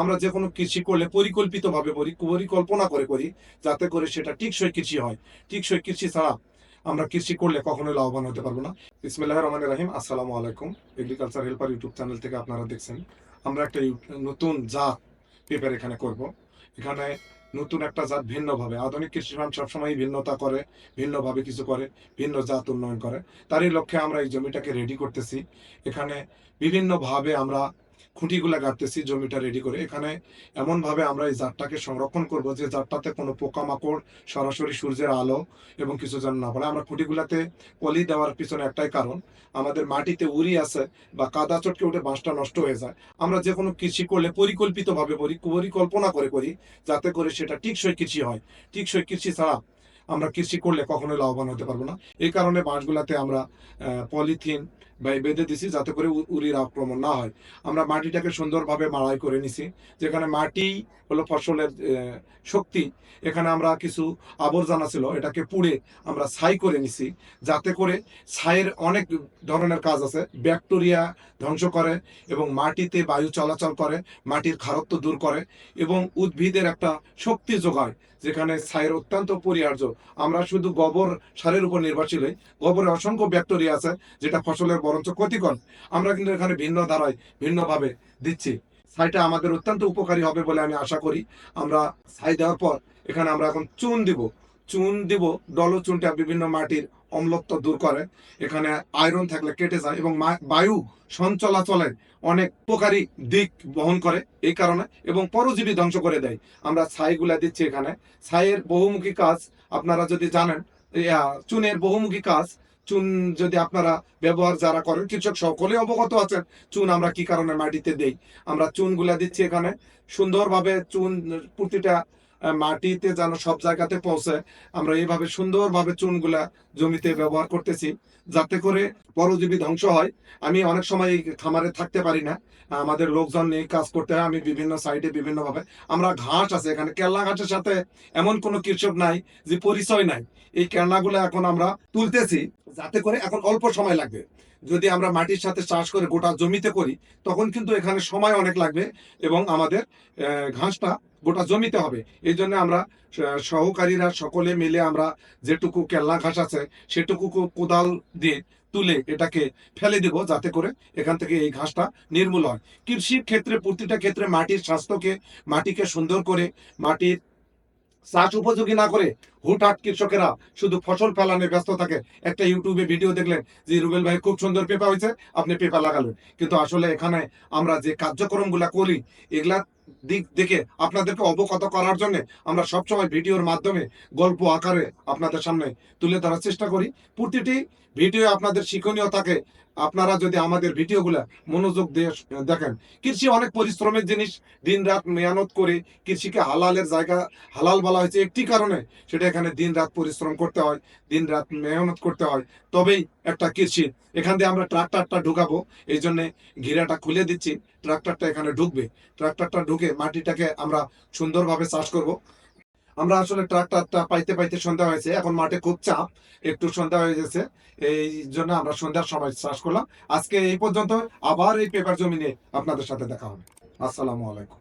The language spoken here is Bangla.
আমরা যে কোনো কৃষি করলে পরিকল্পিতভাবে পরিকল্পনা করে করি, যাতে করে সেটা টিকসই কৃষি হয়। টিকসই কৃষি ছাড়া আমরা কৃষি করলে কখনোই লাভবান হতে পারব না। ইসমিল্লাহ রহমান রাহিম। আসসালামু আলাইকুম। এগ্রিকালচার হেল্পার ইউটিউব চ্যানেল থেকে আপনারা দেখছেন। আমরা একটা নতুন জাত পেপার এখানে করব। এখানে নতুন একটা জাত ভিন্নভাবে, আধুনিক কৃষি ফার্ম সবসময় ভিন্নতা করে, ভিন্নভাবে কিছু করে, ভিন্ন জাত উন্নয়ন করে। তারই লক্ষ্যে আমরা এই জমিটাকে রেডি করতেছি। এখানে বিভিন্নভাবে আমরা খুঁটিগুলা গাড়তেছি জমিটা রেডি করে। এখানে এমনভাবে আমরা এই জাতটাকে সংরক্ষণ করব যে জাতটাতে কোনো পোকামাকড়, সরাসরি সূর্যের আলো এবং কিছু যেন না পড়ে। আমরা খুঁটিগুলাতে পলি দেওয়ার পিছনে একটাই কারণ, আমাদের মাটিতে উড়ি আছে বা কাদা চটকে উঠে বাঁশটা নষ্ট হয়ে যায়। আমরা যে কোনো কৃষি করলে পরিকল্পিতভাবে পরিকল্পনা করে করি, যাতে করে সেটা টিকসই কৃষি হয়। টিকসই কৃষি ছাড়া আমরা কৃষি করলে কখনোই লাভবান হতে পারব না। এই কারণে বাঁশগুলাতে আমরা পলিথিন বা বেঁধে দিছি যাতে করে উ- উড়ির আক্রমণ না হয়। আমরা মাটিটাকে সুন্দরভাবে মাড়াই করে নিছি, যেখানে মাটি হলো ফসলের শক্তি। এখানে আমরা কিছু আবর্জনা ছিল, এটাকে পুড়ে আমরা ছাই করে নিছি, যাতে করে ছাইয়ের অনেক ধরনের কাজ আছে। ব্যাকটেরিয়া ধ্বংস করে এবং মাটিতে বায়ু চলাচল করে, মাটির খারত্ব দূর করে এবং উদ্ভিদের একটা শক্তি যোগায়, যেখানে ছাইয়ের অত্যন্ত পরিহার্য। আমরা শুধু গোবর সারের উপর নির্ভরশীল হই। গোবরে অসংখ্য ব্যাকটেরিয়া আছে, যেটা ফসলের বরঞ্চ ক্ষতিকর। আমরা কিন্তু এখানে ভিন্ন ধারায় ভিন্নভাবে দিচ্ছি। ছাইটা আমাদের অত্যন্ত উপকারী হবে বলে আমি আশা করি। আমরা ছাই দেওয়ার পর এখানে আমরা এখন চুন দিব। চুন দিব ডলো চুনটা বিভিন্ন মাটির অম্লত্ব দূর করে। এখানে আয়রন থাকলে কেটে যায় এবং বায়ু সঞ্চলাচলের অনেক উপকারী দিক বহন করে এই কারণে এবং পরজীবী ধ্বংস করে দেয়। আমরা ছাইগুলা দিচ্ছি এখানে। ছাইয়ের বহুমুখী কাজ আপনারা যদি জানেন চুনের বহুমুখী কাজ, চুন যদি আপনারা ব্যবহার যারা করেন, কৃষক সকলে অবগত আছেন, চুন আমরা কি কারণে মাটিতে দেই? আমরা চুনগুলা দিচ্ছি এখানে। সুন্দরভাবে চুন প্রতিটা মাটিতে যেন সব জায়গাতে পৌঁছায় আমরা এইভাবে সুন্দরভাবে চুনগুলা জমিতে ব্যবহার করতেছি। যাতে করে পরজীবী ধ্বংস হয়। আমি অনেক সময় খামারে থাকতে পারি না। আমাদের লোকজন নিয়ে কাজ করতে হয়। আমি বিভিন্ন সাইডে বিভিন্ন ভাবে আমরা ঘাস আছে এখানে। কেল্লা ঘাসের সাথে এমন কোনো কৃষক নাই যে পরিচয় নাই। এই কেল্লাগুলো এখন আমরা তুলতেছি যাতে করে এখন অল্প সময় লাগবে। যদি আমরা মাটির সাথে চাষ করে গোটা জমিতে করি, তখন কিন্তু এখানে সময় অনেক লাগবে এবং আমাদের ঘাসটা গোটা জমিতে হবে। এই জন্য আমরা সহকারীরা সকলে মিলে আমরা যেটুকু কেল্লা ঘাস আছে, সেটুকু কোদাল দিয়ে তুলে এটাকে ফেলে দিব যাতে করে এখান থেকে এই ঘাসটা নির্মূল হয়। কৃষির ক্ষেত্রে প্রতিটা ক্ষেত্রে মাটির স্বাস্থ্যকে, মাটিকে সুন্দর করে, মাটির চাষ উপযোগী না করে হুটহাট কৃষকেরা শুধু ফসল ফেলানে ব্যস্ত থাকে। একটা ইউটিউবে ভিডিও দেখলেন যে রুবেল ভাই খুব সুন্দর পেপা হয়েছে, আপনি পেপা লাগালেন। কিন্তু আসলে এখানে আমরা যে কার্যক্রমগুলা করি, এগুলা দিক দেখে আপনাদেরকে অবগত করার জন্য আমরা সবসময় ভিডিওর মাধ্যমে গল্প আকারে আপনাদের সামনে তুলে ধরার চেষ্টা করি। প্রতিটি ভিডিও আপনাদের শিক্ষণীয় থাকে আপনারা যদি আমাদের ভিডিওগুলা মনোযোগ দিয়ে দেখেন, কৃষি অনেক পরিশ্রমের জিনিস দিন রাত মেহনত করে কৃষিকে হালালের জায়গা, হালাল বলা হয়েছে একটি কারণে, সেটা এখানে দিন রাত পরিশ্রম করতে হয় দিন রাত মেহনত করতে হয়। তবেই একটা কৃষি, এখান দিয়ে আমরা ট্রাক্টরটা ঢুকাবো, এই জন্য ঘিরাটা খুলে দিচ্ছি, ট্রাক্টরটা এখানে ঢুকবে। ট্রাক্টরটা ঢুকে মাটিটাকে আমরা সুন্দরভাবে চাষ করব। আমরা আসলে ট্রাক্টরটা পাইতে পাইতে সন্ধ্যা হয়েছে। এখন মাঠে খুব চাপ, একটু সন্ধ্যা হয়ে গেছে। এই জন্য আমরা সন্ধ্যার সময় চাষ করলাম। আজকে এই পর্যন্ত, আবার এই পেপার জমিনে আপনাদের সাথে দেখা হবে। আসসালামু আলাইকুম।